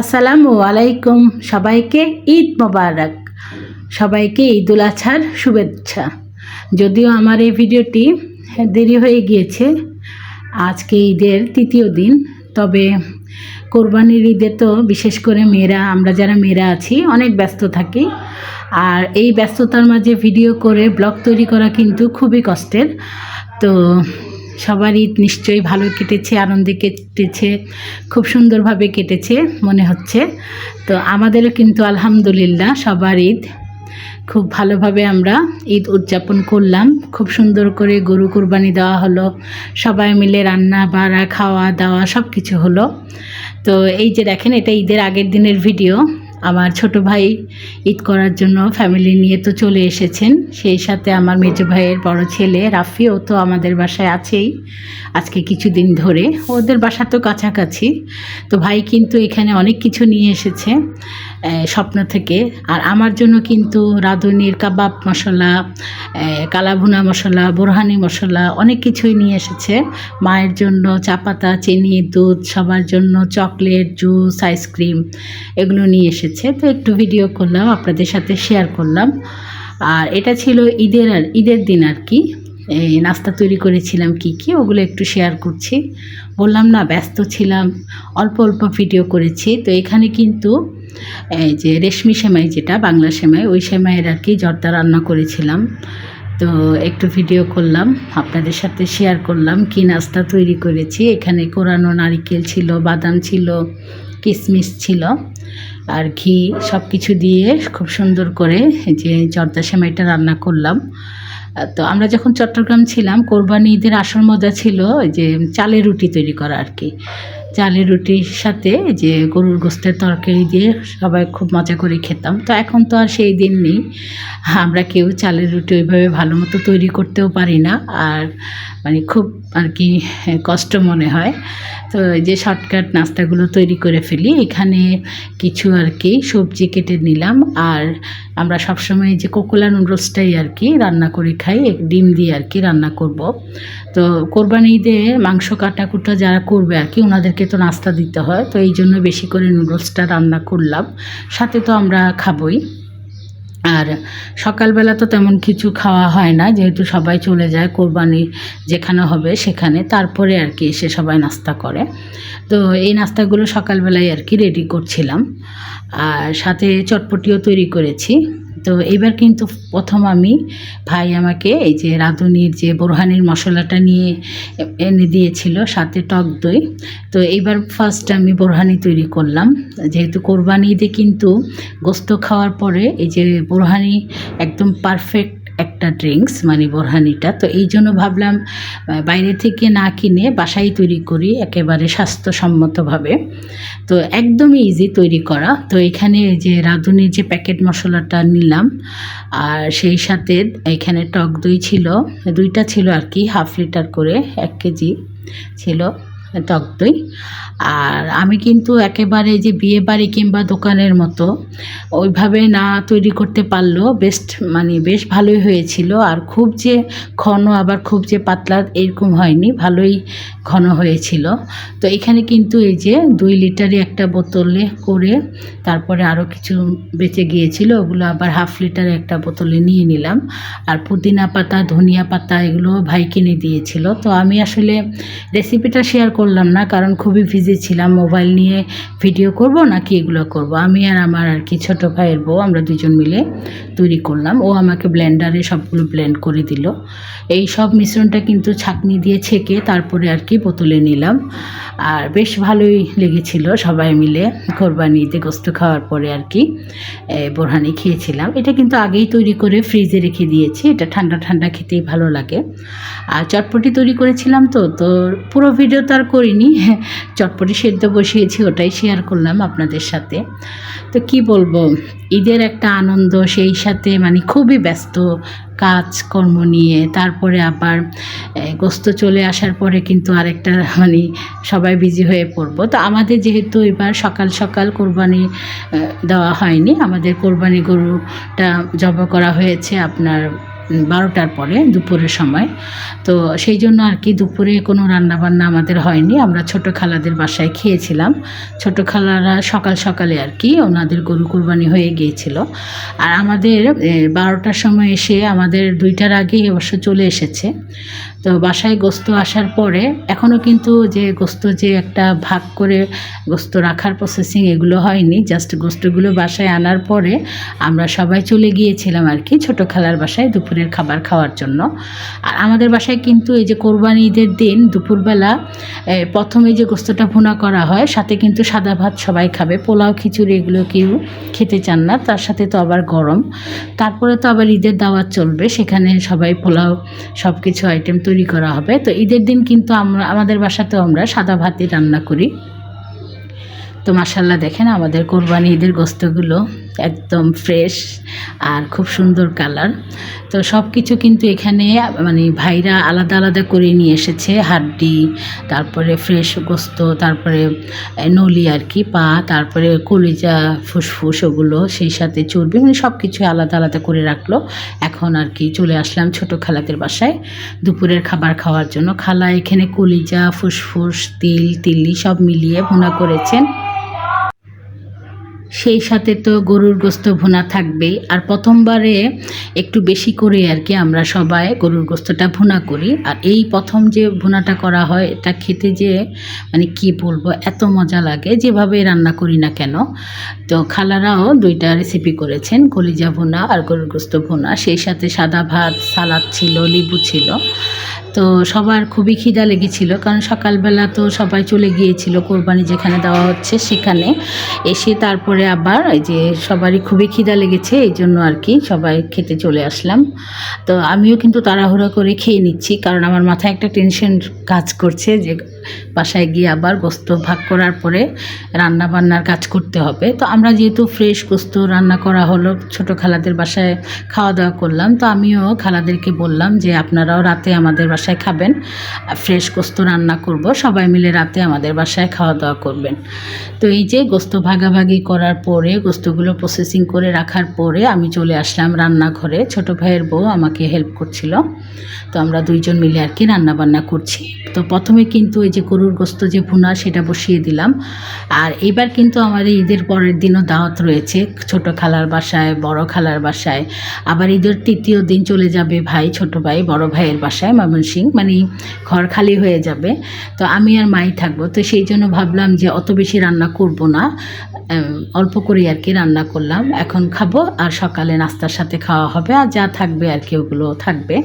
আসসালামু আলাইকুম সবাইকে ঈদ মোবারক। সবাইকে ঈদ উল আজহার শুভেচ্ছা। যদিও আমার এই ভিডিওটি দেরি হয়ে গিয়েছে, আজকে ঈদের তৃতীয় দিন, তবে কোরবানির ঈদে তো বিশেষ করে মেয়েরা, আমরা যারা মেয়েরা আছি, অনেক ব্যস্ত থাকি। আর এই ব্যস্ততার মাঝে ভিডিও করে ব্লগ তৈরি করা কিন্তু খুবই কষ্টের। তো সবার ঈদ নিশ্চয়ই ভালো কেটেছে, আনন্দে কেটেছে, খুব সুন্দরভাবে কেটেছে মনে হচ্ছে। তো আমাদেরও কিন্তু আলহামদুলিল্লাহ সবার ঈদ খুব ভালোভাবে আমরা ঈদ উদযাপন করলাম। খুব সুন্দর করে গরু কুরবানি দেওয়া হলো, সবাই মিলে রান্না বাড়া খাওয়া দাওয়া সব কিছু হলো। তো এই যে দেখেন, এটা ঈদের আগের দিনের ভিডিও। আমার ছোট ভাই ঈদ করার জন্য ফ্যামিলি নিয়ে তো চলে এসেছেন। সেই সাথে আমার মেজ ভাইয়ের বড় ছেলে রাফিও তো আমাদের বাসায় আছেই আজকে কিছুদিন ধরে। ওদের বাসা তো কাছাকাছি। তো ভাই কিন্তু এখানে অনেক কিছু নিয়ে এসেছে। স্বপ্ন থেকে। আর আমার জন্য কিন্তু রাঁধুনির কাবাব মশলা কালাভুনা মশলা, বোরহানি মশলা অনেক কিছুই নিয়ে এসেছে। মায়ের জন্য চা পাতা চিনি, দুধ, সবার জন্য চকলেট, জুস, আইসক্রিম এগুলো নিয়ে এসেছে। তো একটু ভিডিও করলাম, আপনাদের সাথে শেয়ার করলাম। আর এটা ছিল ঈদের আর, ঈদের দিন আর কি। এই নাস্তা তৈরি করেছিলাম কি কি, ওগুলো একটু শেয়ার করছি। বললাম, না, ব্যস্ত ছিলাম, অল্প অল্প ভিডিও করেছি। তো এখানে কিন্তু এই যে রেশমি সেমাই যেটা, বাংলা সেমাই, ওই সেমাইয়ের আর কি জর্দা রান্না করেছিলাম। তো একটু ভিডিও করলাম, আপনাদের সাথে শেয়ার করলাম কি নাস্তা তৈরি করেছি। এখানে কোরানো নারিকেল ছিল, বাদাম ছিল কিশমিশ ছিল, আর ঘি সব কিছু দিয়ে খুব সুন্দর করে যে জর্দা সেমাইটা রান্না করলাম। তো আমরা যখন চট্টগ্রাম ছিলাম, কোরবানি ঈদের আসল মজা ছিল যে চালের রুটি তৈরি করা আর কি। চালের রুটির সাথে যে গরুর গোস্তের তরকারি দিয়ে সবাই খুব মজা করে খেতাম। তো এখন তো আর সেই দিন নেই। আমরা কেউ চালের রুটি ওইভাবে ভালো মতো তৈরি করতেও পারি না। আর মানে খুব আর কি কষ্ট মনে হয়। তো যে শর্টকাট নাস্তাগুলো তৈরি করে ফেলি, এখানে কিছু আর কি সবজি কেটে নিলাম। আর আমরা সবসময় যে কোকোলা নুডলসটাই আর কি রান্না করে খাই ডিম দিয়ে আর কি রান্না করব। তো কোরবানি ঈদে মাংস কাটাকুটা যারা করবে আর কি, ওনাদেরকে তো নাস্তা দিতে হয়। তো এই জন্য বেশি করে নুডলসটা রান্না করলাম। সাথে তো আমরা খাবই। আর সকালবেলা তো তেমন কিছু খাওয়া হয় না, যেহেতু সবাই চলে যায় কোরবানি যেখানে হবে সেখানে, তারপরে আর কি এসে সবাই নাস্তা করে। তো এই নাস্তাগুলো সকালবেলায় আর কি রেডি করছিলাম। আর সাথে চটপটিও তৈরি করেছি। তো এবার কিন্তু প্রথম আমি ভাই আমাকে এই যে রাঁধুনির যে বোরহানির মশলাটা নিয়ে এনে দিয়েছিল, সাথে টক দই। তো এইবার ফার্স্ট আমি বোরহানি তৈরি করলাম। যেহেতু কোরবানি ঈদে কিন্তু গোস্ত খাওয়ার পরে এই যে বোরহানি একদম পারফেক্ট একটা ড্রিঙ্কস মানে বোরহানিটা। তো এই জন্য ভাবলাম বাইরে থেকে না কিনে বাসায় তৈরি করি, একেবারে স্বাস্থ্যসম্মতভাবে। তো একদমই ইজি তৈরি করা। তো এখানে যে রাঁধুনির যে প্যাকেট মশলাটা নিলাম, আর সেই সাথে এখানে টক দই ছিল, দুইটা ছিল আর কি হাফ লিটার করে, এক কেজি ছিল। টক দই। আর আমি কিন্তু একেবারে যে বিয়ে বাড়ি কিংবা দোকানের মতো ওইভাবে না তৈরি করতে পারলেও বেস্ট মানে বেশ ভালোই হয়েছিল। আর খুব যে ঘন, আবার খুব যে পাতলা এরকম হয়নি, ভালোই ঘন হয়েছিল। তো এখানে কিন্তু এই যে দুই লিটারে একটা বোতলে করে তারপরে আরও কিছু বেঁচে গিয়েছিল, ওগুলো আবার হাফ লিটারে একটা বোতলে নিয়ে নিলাম। আর পুদিনা পাতা, ধনিয়া পাতা এগুলো ভাই কিনে দিয়েছিল। তো আমি আসলে রেসিপিটা শেয়ার করলাম না, কারণ খুবই ভিজে ছিলাম। মোবাইল নিয়ে ভিডিও করব নাকি এগুলো করব? আমি আর আমার আর কি ছোটো ভাইয়ের বউ, আমরা দুজন মিলে তৈরি করলাম। ও আমাকে ব্লেন্ডারে সবগুলো ব্লেন্ড করে দিল। এই সব মিশ্রণটা কিন্তু ছাঁকনি দিয়ে ছেঁকে তারপরে আর কি বোতলে নিলাম। আর বেশ ভালোই লেগেছিল সবাই মিলে কোরবানি ঈদে গোস্ত খাওয়ার পরে আর কি বোরহানি খেয়েছিলাম। এটা কিন্তু আগেই তৈরি করে ফ্রিজে রেখে দিয়েছি। এটা ঠান্ডা ঠান্ডা খেতেই ভালো লাগে। আর চটপটি তৈরি করেছিলাম তো তো পুরো ভিডিও তো আর করিনি, চটপটি সেদ্ধ বসিয়েছি, ওটাই শেয়ার করলাম আপনাদের সাথে। তো কি বলব, ঈদের একটা আনন্দ, সেই সাথে মানে খুবই ব্যস্ত কাজকর্ম নিয়ে, তারপরে আবার গোস্ত চলে আসার পরে কিন্তু আরেকটা মানে সবাই বিজি হয়ে পড়ব। তো আমাদের যেহেতু এবার সকাল সকাল কোরবানি দেওয়া হয়নি, আমাদের কোরবানি গরুটা জব করা হয়েছে আপনার বারোটার পরে দুপুরের সময়। তো সেই জন্য আর কি দুপুরে কোনো রান্নাবান্না আমাদের হয়নি। আমরা ছোট খালাদের বাসায় খেয়েছিলাম। ছোট খালারা সকাল সকালে আর কি ওনাদের গরু কুরবানি হয়ে গিয়েছিল। আর আমাদের বারোটার সময় এসে আমাদের দুইটার আগেই অবশ্য চলে এসেছে। তো বাসায় গোস্ত আসার পরে এখনও কিন্তু যে গোস্ত যে একটা ভাগ করে গোস্ত রাখার প্রসেসিং এগুলো হয়নি জাস্ট গোস্তগুলো বাসায় আনার পরে আমরা সবাই চলে গিয়েছিলাম আর কি ছোটো খালার বাসায় দুপুরের খাবার খাওয়ার জন্য। আর আমাদের বাসায় কিন্তু এই যে কোরবানি ঈদের দিন দুপুরবেলা প্রথমে যে গোস্তটা ভুনা করা হয়, সাথে কিন্তু সাদা ভাত সবাই খাবে, পোলাও, খিচুড়ি এগুলো কেউ খেতে চান না, তার সাথে তো আবার গরম। তারপরে তো আবার ঈদের দাওয়াত চলবে, সেখানে সবাই পোলাও সব কিছু আইটেম তৈরি করা হবে। তো ঈদের দিন কিন্তু আমরা, আমাদের বাসাতেও আমরা সাদা ভাতই রান্না করি। তো মাসাল্লাহ দেখেন আমাদের কোরবানি ঈদের গোস্তগুলো একদম ফ্রেশ আর খুব সুন্দর কালার তো সব কিছু কিন্তু এখানে মানে ভাইরা আলাদা আলাদা করে নিয়ে এসেছে, হাড্ডি, তারপরে ফ্রেশ গোস্ত, তারপরে নলি আর কি, পা, তারপরে কলিজা, ফুসফুস ওগুলো, সেই সাথে চর্বি মানে সব কিছু আলাদা আলাদা করে রাখল। এখন আর কি চলে আসলাম ছোট খালাদের বাসায় দুপুরের খাবার খাওয়ার জন্য। খালা এখানে কলিজা, ফুসফুস, তিল, তিল্লি সব মিলিয়ে ভুনা করেছেন। সেই সাথে তো গরুর গোস্ত ভুনা থাকবেই। আর প্রথমবারে একটু বেশি করে আর কি আমরা সবাই গরুর গোস্তটা ভুনা করি। আর এই প্রথম যে ভুনাটা করা হয়, এটা খেতে যে মানে কি বলব, এত মজা লাগে যেভাবে রান্না করি না কেন। তো খালারাও দুইটা রেসিপি করেছেন, কলিজা ভুনা আর গরুর গোস্ত ভুনা। সেই সাথে সাদা ভাত, সালাদ ছিল, লেবু ছিল। তো সবার খুবই খিদা লেগেছিল, কারণ সকালবেলা তো সবাই চলে গিয়েছিল কোরবানি যেখানে দেওয়া হচ্ছে সেখানে। এসে তারপরে আবার এই যে সবারই খুবই খিদা লেগেছে, এই জন্য আর কি সবাই খেতে চলে আসলাম। তো আমিও কিন্তু তাড়াহুড়া করে খেয়ে নিচ্ছি, কারণ আমার মাথায় একটা টেনশন কাজ করছে যে বাসায় গিয়ে আবার গোস্ত ভাগ করার পরে রান্না বান্নার কাজ করতে হবে। তো আমরা যেহেতু ফ্রেশ গোস্ত রান্না করা হলো, ছোট খালাদের বাসায় খাওয়া দাওয়া করলাম, তো আমিও খালাদেরকে বললাম যে আপনারাও রাতে আমাদের বাসায় খাবেন ফ্রেশ গোস্ত রান্না করব, সবাই মিলে রাতে আমাদের বাসায় খাওয়া দাওয়া করবেন। তো এই যে গোস্ত ভাগাভাগি করার পরে, গোস্তগুলো প্রসেসিং করে রাখার পরে আমি চলে আসলাম রান্নাঘরে। ছোট ভাইয়ের বউ আমাকে হেল্প করছিল। তো আমরা দুইজন মিলে আর কি রান্না বান্না করছি। তো প্রথমে কিন্তু এই যে গরুর গোস্ত যে ভুনা সেটা বসিয়ে দিলাম। আর এবার কিন্তু আমাদের ঈদের পরের দিনও দাওয়াত রয়েছে। ছোট খালার বাসায়, বড় খালার বাসায়। আবার ঈদের তৃতীয় দিন চলে যাবে ভাই, ছোট ভাই, বড় ভাইয়ের বাসায় ময়মনসিং মানে ঘর খালি হয়ে যাবে। তো আমি আর মাই থাকব। তো সেই জন্য ভাবলাম যে অত বেশি রান্না করব না। অল্প করে আর কি রান্না করলাম। এখন খাব আর সকালে নাস্তার সাথে খাওয়া হবে। আর যা থাকবে আর কি ওগুলো থাকবে।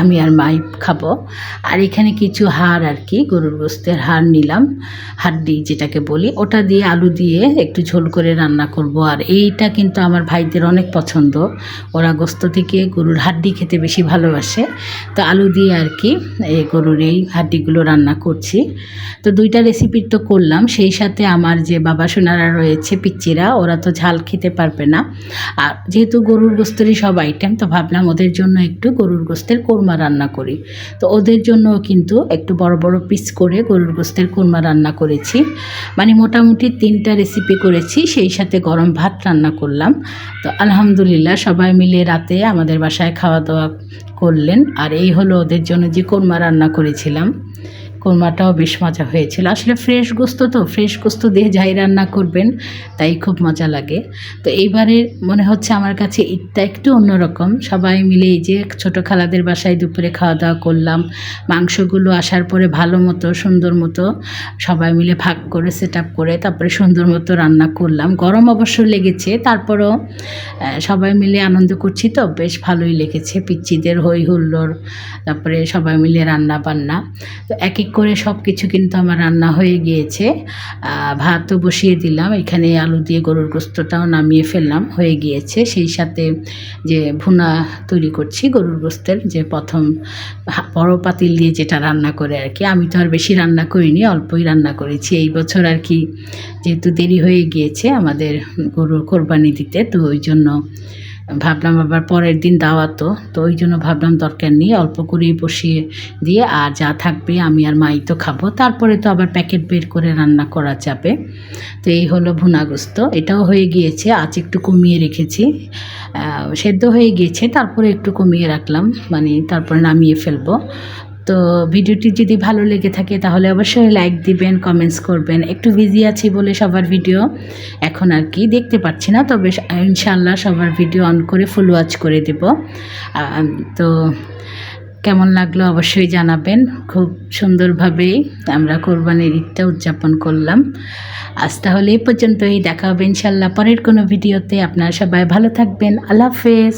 আমি আর মাই খাব। আর এখানে কিছু হাড় আর কি, গরুর গোস্তের হাড় নিলাম, হাড্ডি যেটাকে বলি, ওটা দিয়ে আলু দিয়ে একটু ঝোল করে রান্না করব। আর এইটা কিন্তু আমার ভাইদের অনেক পছন্দ। ওরা গোস্ত থেকে গরুর হাড্ডি খেতে বেশি ভালোবাসে। তো আলু দিয়ে আর কি এই গরুর এই হাড্ডিগুলো রান্না করছি। তো দুইটা রেসিপি তো করলাম। সেই সাথে আমার যে বাবা সোনারা রয়েছে, পিচ্চিরা, ওরা তো ঝাল খেতে পারবে না। আর যেহেতু গরুর গোস্তেরই সব আইটেম তো ভাবলাম ওদের জন্য একটু গরুর গোস্তের কোরমা রান্না করি। তো ওদের জন্য কিন্তু একটু বড় বড় পিস করে গরুর গোস্তের কুরমা রান্না করেছি। মানে মোটামুটি তিনটা রেসিপি করেছি, সেই সাথে গরম ভাত রান্না করলাম। তো আলহামদুলিল্লাহ সবাই মিলে রাতে আমাদের বাসায় খাওয়া দাওয়া করলেন। আর এই হলো ওদের জন্য যে কোরমা রান্না করেছিলাম। কোরমাটাও বেশ মজা হয়েছিল। আসলে ফ্রেশ গোস্ত তো ফ্রেশ গোস্ত দিয়ে যাই রান্না করবেন, তাই খুব মজা লাগে। তো এইবারে মনে হচ্ছে আমার কাছে ঈদটা একটু অন্যরকম। সবাই মিলে এই যে ছোটো খালাদের বাসায় দুপুরে খাওয়া দাওয়া করলাম, মাংসগুলো আসার পরে ভালো মতো, সুন্দর মতো সবাই মিলে ভাগ করে সেট আপ করে তারপরে সুন্দর মতো রান্না করলাম। গরম অবশ্য লেগেছে, তারপরেও সবাই মিলে আনন্দ করছি তো, বেশ ভালোই লেগেছে। পিচ্চিদের হই হুল্লোড়, তারপরে সবাই মিলে রান্না বান্না তো এক এক করে সব কিছু কিন্তু আমার রান্না হয়ে গিয়েছে। ভাতও বসিয়ে দিলাম। এখানে আলু দিয়ে গরুর গোস্তটাও নামিয়ে ফেললাম, হয়ে গিয়েছে। সেই সাথে যে ভুনা তৈরি করছি গরুর গোস্তের, যে প্রথম বড় পাতিল দিয়ে যেটা রান্না করে আর কি। আমি তো আর বেশি রান্না করিনি, অল্পই রান্না করেছি। এই বছর আর কি যেহেতু দেরি হয়ে গিয়েছে আমাদের গরুর কোরবানি দিতে, তো ওই জন্য ভাবলাম আবার পরের দিন দাওয়াতো তো ওই জন্য ভাবলাম দরকার নেই, অল্প করেই বসিয়ে দিয়ে আর যা থাকবে আমি আর মাই তো খাব। তারপরে তো আবার প্যাকেট বের করে রান্না করা যাবে। তো এই হলো ভুনাগ্রস্ত। এটাও হয়ে গিয়েছে, আজ একটু কমিয়ে রেখেছি। সেদ্ধ হয়ে গিয়েছে, তারপরে একটু কমিয়ে রাখলাম মানে তারপরে নামিয়ে ফেলব। তো ভিডিওটি যদি ভালো লেগে থাকে তাহলে অবশ্যই লাইক দিবেন কমেন্টস করবেন। একটু বিজি আছি বলে সবার ভিডিও এখন আর কি দেখতে পাচ্ছি না, তবে ইনশাল্লাহ সবার ভিডিও অন করে ফুল ওয়াচ করে দেব। তো কেমন লাগল অবশ্যই জানাবেন। খুব সুন্দরভাবেই আমরা কোরবানির ঈদটা উদযাপন করলাম। আজ তাহলে এই পর্যন্তই, দেখা হবে ইনশাল্লাহ পরের কোনো ভিডিওতে আপনারা সবাই ভালো থাকবেন, আল্লাহ হাফেজ।